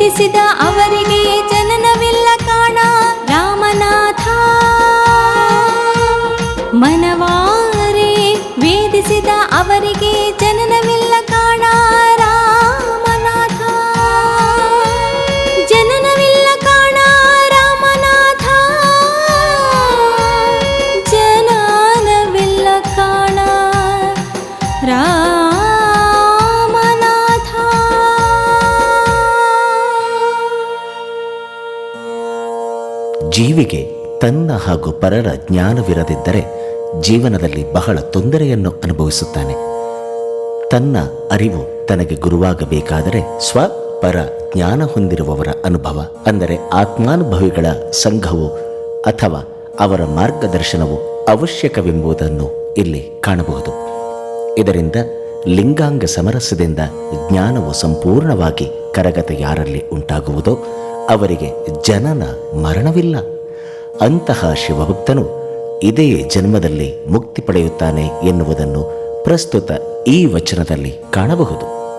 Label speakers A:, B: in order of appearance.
A: ವೇದಿಸಿದ ಅವರಿಗೆ ಜನನವಿಲ್ಲ ಕಾಣ. ರಾಮನಾಥ ಮನವಾರೆ ವೇದಿಸಿದ ಅವರಿಗೆ ಜನನವಿಲ್ಲ ಕಾಣ.
B: ಜೀವಿಗೆ ತನ್ನ ಹಾಗೂ ಪರರ ಜ್ಞಾನವಿರದಿದ್ದರೆ ಜೀವನದಲ್ಲಿ ಬಹಳ ತೊಂದರೆಯನ್ನು ಅನುಭವಿಸುತ್ತಾನೆ. ತನ್ನ ಅರಿವು ತನಗೆ ಗುರುವಾಗಬೇಕಾದರೆ ಸ್ವ ಪರ ಜ್ಞಾನ ಹೊಂದಿರುವವರ ಅನುಭವ, ಅಂದರೆ ಆತ್ಮಾನುಭವಿಗಳ ಸಂಘವು ಅಥವಾ ಅವರ ಮಾರ್ಗದರ್ಶನವು ಅವಶ್ಯಕವೆಂಬುದನ್ನು ಇಲ್ಲಿ ಕಾಣಬಹುದು. ಇದರಿಂದ ಲಿಂಗಾಂಗ ಸಮರಸದಿಂದ ಜ್ಞಾನವು ಸಂಪೂರ್ಣವಾಗಿ ಕರಗತ ಯಾರಲ್ಲಿ ಉಂಟಾಗುವುದೋ ಅವರಿಗೆ ಜನನ ಮರಣವಿಲ್ಲ. ಅಂತಹ ಶಿವಭಕ್ತನು ಇದೇ ಜನ್ಮದಲ್ಲಿ ಮುಕ್ತಿ ಪಡೆಯುತ್ತಾನೆ ಎನ್ನುವುದನ್ನು ಪ್ರಸ್ತುತ ಈ ವಚನದಲ್ಲಿ ಕಾಣಬಹುದು.